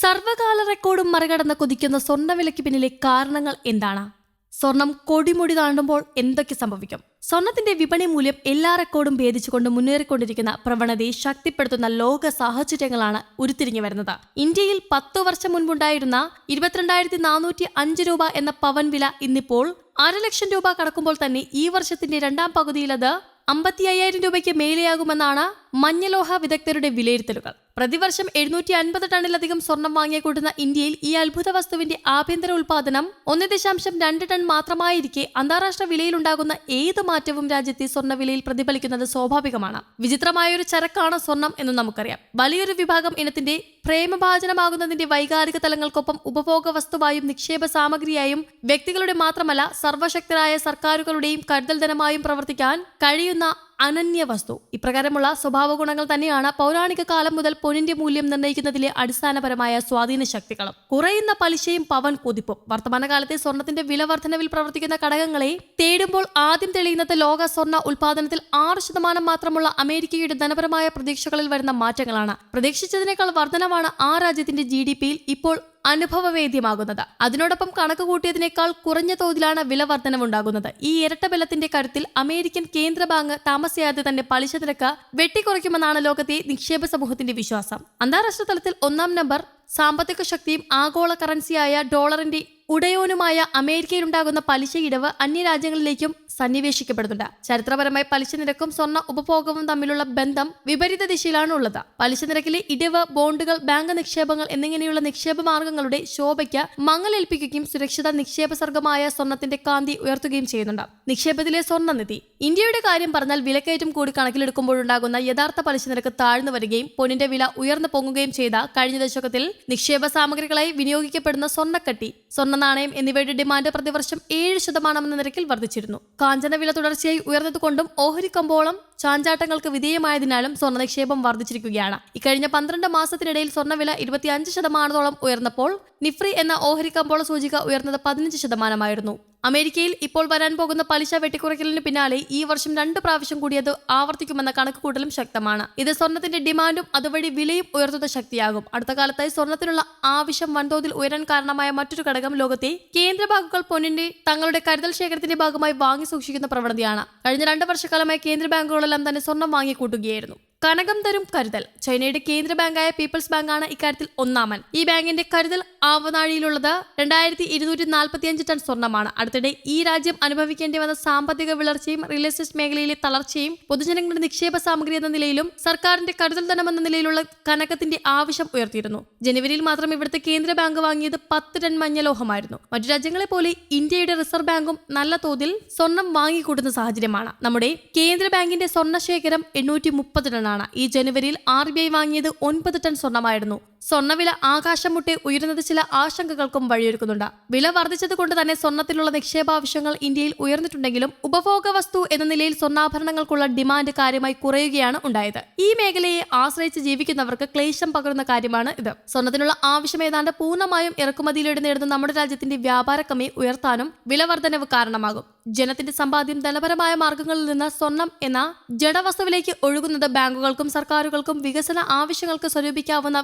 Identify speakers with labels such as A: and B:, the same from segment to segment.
A: സർവകാല റെക്കോർഡും മറികടന്ന് കുതിക്കുന്ന സ്വർണവിലയ്ക്ക് പിന്നിലെ കാരണങ്ങൾ എന്താണ്? സ്വർണം കൊടിമുടി താണ്ടുമ്പോൾ എന്തൊക്കെ സംഭവിക്കും? സ്വർണത്തിന്റെ വിപണി മൂല്യം എല്ലാ റെക്കോർഡും ഭേദിച്ചുകൊണ്ട് മുന്നേറിക്കൊണ്ടിരിക്കുന്ന പ്രവണതയെ ശക്തിപ്പെടുത്തുന്ന ലോക സാഹചര്യങ്ങളാണ് ഉരുത്തിരിഞ്ഞു വരുന്നത്. ഇന്ത്യയിൽ പത്തു വർഷം മുൻപുണ്ടായിരുന്ന ഇരുപത്തിരണ്ടായിരത്തി നാനൂറ്റി അഞ്ച് രൂപ എന്ന പവൻ വില ഇന്നിപ്പോൾ അരലക്ഷം രൂപ കടക്കുമ്പോൾ തന്നെ ഈ വർഷത്തിന്റെ രണ്ടാം പകുതിയിൽ അത് അമ്പത്തി അയ്യായിരം രൂപയ്ക്ക് മേലെയാകുമെന്നാണ് മഞ്ഞലോഹ വിദഗ്ധരുടെ വിലയിരുത്തലുകൾ. പ്രതിവർഷം എഴുന്നൂറ്റി അൻപത് ടണ്ണിലധികം സ്വർണം വാങ്ങിക്കൂട്ടുന്ന ഇന്ത്യയിൽ ഈ അത്ഭുത വസ്തുവിന്റെ ആഭ്യന്തര ഉൽപാദനം ഒന്ന് ദശാംശം രണ്ട് ടൺ മാത്രമായിരിക്കെ അന്താരാഷ്ട്ര വിലയിലുണ്ടാകുന്ന ഏത് മാറ്റവും രാജ്യത്തെ സ്വർണ വിലയിൽ പ്രതിഫലിക്കുന്നത് സ്വാഭാവികമാണ്. വിചിത്രമായൊരു ചരക്കാണ് സ്വർണം എന്ന് നമുക്കറിയാം. വലിയൊരു വിഭാഗം ഇനത്തിന്റെ പ്രേമഭാചനമാകുന്നതിന്റെ വൈകാരിക തലങ്ങൾക്കൊപ്പം ഉപഭോഗ വസ്തുവായും നിക്ഷേപ സാമഗ്രിയായും വ്യക്തികളുടെ മാത്രമല്ല സർവശക്തരായ സർക്കാരുകളുടെയും കരുതൽ ധനമായും പ്രവർത്തിക്കാൻ കഴിയുന്ന അനന്യ വസ്തു ഇപ്രകാരമുള്ള സ്വഭാവ ഗുണങ്ങൾ തന്നെയാണ് പൗരാണിക കാലം മുതൽ പൊന്നിന്റെ മൂല്യം നിർണയിക്കുന്നതിലെ അടിസ്ഥാനപരമായ സ്വാധീന ശക്തികളും. കുറയുന്ന പലിശയും പവൻ കുതിപ്പും. വർത്തമാനകാലത്തെ സ്വർണത്തിന്റെ വില വർധനവിൽ പ്രവർത്തിക്കുന്ന ഘടകങ്ങളെ തേടുമ്പോൾ ആദ്യം തെളിയുന്നത് ലോക സ്വർണ ഉൽപാദനത്തിൽ ആറ് ശതമാനം മാത്രമുള്ള അമേരിക്കയുടെ ധനപരമായ പ്രതീക്ഷകളിൽ വരുന്ന മാറ്റങ്ങളാണ്. പ്രതീക്ഷിച്ചതിനേക്കാൾ വർധനവാണ് ആ രാജ്യത്തിന്റെ ജി ഇപ്പോൾ അനുഭവവേദ്യമാകുന്നത്. അതിനോടൊപ്പം കണക്ക് കൂട്ടിയതിനേക്കാൾ കുറഞ്ഞ തോതിലാണ് വില വർധനവുണ്ടാകുന്നത്. ഈ ഇരട്ട ബലത്തിന്റെ കരുത്തിൽ അമേരിക്കൻ കേന്ദ്ര ബാങ്ക് താമസിയാതെ തന്നെ പലിശ നിരക്ക് വെട്ടിക്കുറയ്ക്കുമെന്നാണ് ലോകത്തെ നിക്ഷേപ സമൂഹത്തിന്റെ വിശ്വാസം. അന്താരാഷ്ട്ര തലത്തിൽ ഒന്നാം നമ്പർ സാമ്പത്തിക ശക്തിയും ആഗോള കറൻസിയായ ഡോളറിന്റെ ഉടയോനുമായ അമേരിക്കയിലുണ്ടാകുന്ന പലിശ ഇടവ് അന്യരാജ്യങ്ങളിലേക്കും സന്നിവേശിക്കപ്പെടുന്നുണ്ട്. ചരിത്രപരമായി പലിശ നിരക്കും സ്വർണ ഉപഭോഗവും തമ്മിലുള്ള ബന്ധം വിപരീത ദിശയിലാണ് ഉള്ളത്. പലിശ നിരക്കിലെ ഇടിവ് ബോണ്ടുകൾ ബാങ്ക് നിക്ഷേപങ്ങൾ എന്നിങ്ങനെയുള്ള നിക്ഷേപ മാർഗങ്ങളുടെ ശോഭയ്ക്ക് മങ്ങലേൽപ്പിക്കുകയും സുരക്ഷിത നിക്ഷേപ സർഗമായ സ്വർണത്തിന്റെ കാന്തി ഉയർത്തുകയും ചെയ്യുന്നുണ്ട്. നിക്ഷേപത്തിലെ സ്വർണനിധി. ഇന്ത്യയുടെ കാര്യം പറഞ്ഞാൽ വിലക്കയറ്റം കൂടി കണക്കിലെടുക്കുമ്പോഴുണ്ടാകുന്ന യഥാർത്ഥ പലിശ നിരക്ക് താഴ്ന്നു വരികയും പൊന്നിന്റെ വില ഉയർന്നു പൊങ്ങുകയും ചെയ്ത കഴിഞ്ഞ ദശകത്തിൽ നിക്ഷേപ സാമഗ്രികളായി വിനിയോഗിക്കപ്പെടുന്ന സ്വർണക്കട്ടി സ്വർണ നാണയം എന്നിവയുടെ ഡിമാൻഡ് പ്രതിവർഷം ഏഴ് ശതമാനമെന്ന നിരക്കിൽ വർദ്ധിച്ചിരുന്നു. കാഞ്ചന വില തുടർച്ചയായി ഉയർന്നതുകൊണ്ടും ഓഹരി കമ്പോളം ചാഞ്ചാട്ടങ്ങൾക്ക് വിധേയമായതിനാലും സ്വർണ നിക്ഷേപം വർദ്ധിച്ചിരിക്കുകയാണ്. ഇക്കഴിഞ്ഞ പന്ത്രണ്ട് മാസത്തിനിടയിൽ സ്വർണവില ഇരുപത്തിയഞ്ച് ശതമാനത്തോളം ഉയർന്നപ്പോൾ നിഫ്രി എന്ന ഓഹരി കമ്പോള സൂചിക ഉയർന്നത് പതിനഞ്ച് ശതമാനമായിരുന്നു. അമേരിക്കയിൽ ഇപ്പോൾ വരാൻ പോകുന്ന പലിശ വെട്ടിക്കുറയ്ക്കലിന് പിന്നാലെ ഈ വർഷം രണ്ട് പ്രാവശ്യം കൂടിയത് ആവർത്തിക്കുമെന്ന കണക്കുകൂട്ടലും ശക്തമാണ്. ഇത് സ്വർണത്തിന്റെ ഡിമാൻഡും അതുവഴി വിലയും ഉയർത്തുന്ന ശക്തിയാകും. അടുത്ത കാലത്തായി സ്വർണത്തിനുള്ള ആവശ്യം വൻതോതിൽ ഉയരാൻ കാരണമായ മറ്റൊരു ഘടകം ലോകത്തെ കേന്ദ്ര ബാങ്കുകൾ പൊന്നിന്റെ തങ്ങളുടെ കരുതൽ ശേഖരത്തിന്റെ ഭാഗമായി വാങ്ങി സൂക്ഷിക്കുന്ന പ്രവണതയാണ്. കഴിഞ്ഞ രണ്ട് വർഷക്കാലമായി കേന്ദ്ര ബാങ്കുകളെല്ലാം തന്നെ സ്വർണം വാങ്ങിക്കൂട്ടുകയായിരുന്നു. കനകം തരും കരുതൽ. ചൈനയുടെ കേന്ദ്ര ബാങ്കായ പീപ്പിൾസ് ബാങ്കാണ് ഇക്കാര്യത്തിൽ ഒന്നാമൻ. ഈ ബാങ്കിന്റെ കരുതൽ ആവനാഴിയിലുള്ളത് രണ്ടായിരത്തി ഇരുന്നൂറ്റി നാൽപ്പത്തി അഞ്ച് ടൺ സ്വർണമാണ് അടുത്തിടെ ഈ രാജ്യം അനുഭവിക്കേണ്ടി വന്ന സാമ്പത്തിക വിളർച്ചയും റിയൽ എസ്റ്റേറ്റ് മേഖലയിലെ തളർച്ചയും പൊതുജനങ്ങളുടെ നിക്ഷേപ സാമഗ്രി എന്ന നിലയിലും സർക്കാരിന്റെ കരുതൽ ധനമെന്ന നിലയിലുള്ള കനകത്തിന്റെ ആവശ്യം ഉയർത്തിയിരുന്നു. ജനുവരിയിൽ മാത്രം ഇവിടുത്തെ കേന്ദ്ര ബാങ്ക് വാങ്ങിയത് പത്ത് ടൺ മഞ്ഞലോഹമായിരുന്നു മറ്റു രാജ്യങ്ങളെ പോലെ ഇന്ത്യയുടെ റിസർവ് ബാങ്കും നല്ല തോതിൽ സ്വർണം വാങ്ങിക്കൂട്ടുന്ന സാഹചര്യമാണ്. നമ്മുടെ കേന്ദ്ര ബാങ്കിന്റെ സ്വർണ ശേഖരം എണ്ണൂറ്റി മുപ്പത് ടണ്ണാണ്. ഈ ജനുവരിയിൽ ആർ ബി ഐ വാങ്ങിയത് ഒൻപത് ടൺ സ്വർണമായിരുന്നു. സ്വർണവില ആകാശം മുട്ടി ഉയരുന്നത് ചില ആശങ്കകൾക്കും വഴിയൊരുക്കുന്നുണ്ട്. വില വർദ്ധിച്ചത് കൊണ്ട് തന്നെ സ്വർണത്തിലുള്ള നിക്ഷേപാവശ്യങ്ങൾ ഇന്ത്യയിൽ ഉയർന്നിട്ടുണ്ടെങ്കിലും ഉപഭോഗ വസ്തു എന്ന നിലയിൽ സ്വർണാഭരണങ്ങൾക്കുള്ള ഡിമാൻഡ് കാര്യമായി കുറയുകയാണ് ഉണ്ടായത്. ഈ മേഖലയെ ആശ്രയിച്ച് ജീവിക്കുന്നവർക്ക് ക്ലേശം പകരുന്ന കാര്യമാണ് ഇത്. സ്വർണത്തിനുള്ള ആവശ്യം ഏതാണ്ട് പൂർണമായും ഇറക്കുമതിയിലൂടെ നേടുന്ന നമ്മുടെ രാജ്യത്തിന്റെ വ്യാപാര കമ്മി ഉയർത്താനും വിലവർദ്ധനവ് കാരണമാകും. ജനത്തിന്റെ സമ്പാദ്യം ധനപരമായ മാർഗങ്ങളിൽ നിന്ന് സ്വർണം എന്ന ജഡവസ്തുവിലേക്ക് ഒഴുകുന്നത് ബാങ്കുകൾക്കും സർക്കാരുകൾക്കും വികസന ആവശ്യങ്ങൾക്ക് സ്വരൂപിക്കാവുന്ന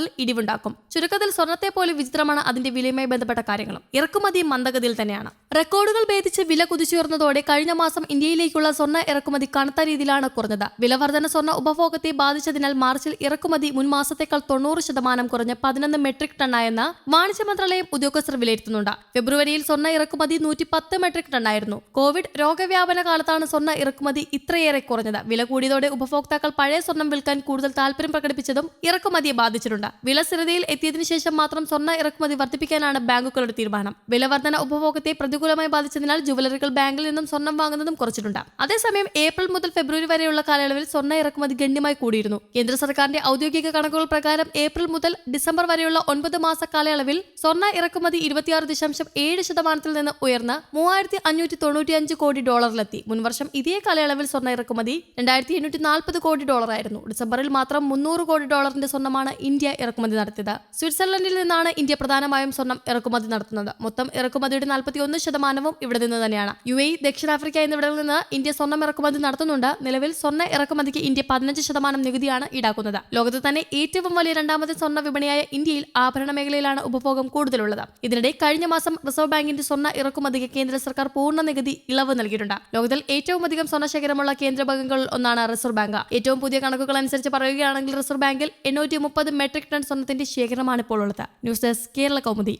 A: വിഭവങ്ങളിൽ ഇടിവുണ്ടാക്കും. ചുരുക്കത്തിൽ സ്വർണത്തെ പോലെ വിചിത്രമാണ് അതിന്റെ വിലയുമായി ബന്ധപ്പെട്ട കാര്യങ്ങളും. ഇറക്കുമതി മന്ദഗതിയിൽ തന്നെയാണ്. റെക്കോർഡുകൾ ഭേദിച്ച് വില കുതിച്ചുയർന്നതോടെ കഴിഞ്ഞ മാസം ഇന്ത്യയിലേക്കുള്ള സ്വർണ ഇറക്കുമതി കനത്ത രീതിയിലാണ് കുറഞ്ഞത്. വിലവർധന സ്വർണ ഉപഭോഗത്തെ ബാധിച്ചതിനാൽ മാർച്ചിൽ ഇറക്കുമതി മുൻമാസത്തേക്കാൾ തൊണ്ണൂറ് ശതമാനം കുറഞ്ഞ് പതിനൊന്ന് മെട്രിക് ടണ്ണായെന്ന് വാണിജ്യ മന്ത്രാലയം ഉദ്യോഗസ്ഥർ വിലയിരുത്തുന്നുണ്ട്. ഫെബ്രുവരിയിൽ സ്വർണ ഇറക്കുമതി നൂറ്റി പത്ത് മെട്രിക് ടണ്ണായിരുന്നു. കോവിഡ് രോഗവ്യാപന കാലത്താണ് സ്വർണ ഇറക്കുമതി ഇത്രയേറെ കുറഞ്ഞത്. വില കൂടിയതോടെ ഉപഭോക്താക്കൾ പഴയ സ്വർണം വിൽക്കാൻ കൂടുതൽ താല്പര്യം പ്രകടിപ്പിച്ചതും ഇറക്കുമതിയെ ബാധിച്ചിട്ടുണ്ട്. വില സ്ഥിരതയിൽ എത്തിയതിനു ശേഷം മാത്രം സ്വർണ ഇറക്കുമതി വർദ്ധിപ്പിക്കാനാണ് ബാങ്കുകളുടെ തീരുമാനം. വിലവർധന ഉപഭോഗത്തെ പ്രതികൂലമായി ബാധിച്ചതിനാൽ ജുവലറികൾ ബാങ്കിൽ നിന്നും സ്വർണം വാങ്ങുന്നതും കുറച്ചിട്ടുണ്ട്. അതേസമയം ഏപ്രിൽ മുതൽ ഫെബ്രുവരി വരെയുള്ള കാലയളവിൽ സ്വർണ ഇറക്കുമതി ഗണ്യമായി കൂടിയിരുന്നു. കേന്ദ്ര സർക്കാരിന്റെ ഔദ്യോഗിക കണക്കുകൾ പ്രകാരം ഏപ്രിൽ മുതൽ ഡിസംബർ വരെയുള്ള ഒൻപത് മാസ കാലയളവിൽ സ്വർണ ഇറക്കുമതി ഇരുപത്തിയാറ് ദശാംശം ഏഴ് ശതമാനത്തിൽ നിന്ന് ഉയർന്ന് മൂവായിരത്തി അഞ്ഞൂറ്റി തൊണ്ണൂറ്റിയഞ്ച് കോടി ഡോളറിലെത്തി. മുൻവർഷം ഇതേ കാലയളവിൽ സ്വർണ ഇറക്കുമതി രണ്ടായിരത്തി എണ്ണൂറ്റി നാൽപ്പത് കോടി ഡോളറായിരുന്നു. ഡിസംബറിൽ മാത്രം മുന്നൂറ് കോടി ഡോളറിന്റെ സ്വർണമാണ് ഇന്ത്യ ഇറക്കുമതി നടത്തിയത്. സ്വിറ്റ്സർലൻഡിൽ നിന്നാണ് ഇന്ത്യ പ്രധാനമായും സ്വർണം ഇറക്കുമതി നടത്തുന്നത്. മൊത്തം ഇറക്കുമതിയുടെ നാൽപ്പത്തി ഒന്ന് ശതമാനവും ഇവിടെ നിന്ന് തന്നെയാണ്. യു എ ദക്ഷിണാഫ്രിക്ക എന്നിവിടങ്ങളിൽ നിന്ന് ഇന്ത്യ സ്വർണം ഇറക്കുമതി നടത്തുന്നുണ്ട്. നിലവിൽ സ്വർണ ഇറക്കുമതിക്ക് ഇന്ത്യ പതിനഞ്ച് ശതമാനം നികുതിയാണ് ഈടാക്കുന്നത്. ലോകത്ത് തന്നെ ഏറ്റവും വലിയ രണ്ടാമത്തെ സ്വർണ വിപണിയായ ഇന്ത്യയിൽ ആഭരണ മേഖലയിലാണ് ഉപഭോഗം കൂടുതലുള്ളത്. ഇതിനിടെ കഴിഞ്ഞ മാസം റിസർവ് ബാങ്കിന്റെ സ്വർണ ഇറക്കുമതിക്ക് കേന്ദ്ര സർക്കാർ പൂർണ നികുതി ഇളവ് നൽകിയിട്ടുണ്ട്. ലോകത്തിൽ ഏറ്റവും അധികം സ്വർണ ശേഖരമുള്ള കേന്ദ്ര ബാങ്കുകളിൽ ഒന്നാണ് റിസർവ് ബാങ്ക്. ഏറ്റവും പുതിയ കണക്കുകൾ അനുസരിച്ച് പറയുകയാണെങ്കിൽ റിസർവ് ബാങ്കിൽ എണ്ണൂറ്റി മുപ്പത് മെട്രിക് ടൺ സ്വർണത്തിന്റെ ശേഖരമാണ് ഇപ്പോൾ ഉള്ളത്. News desk Kerala Kaumudi.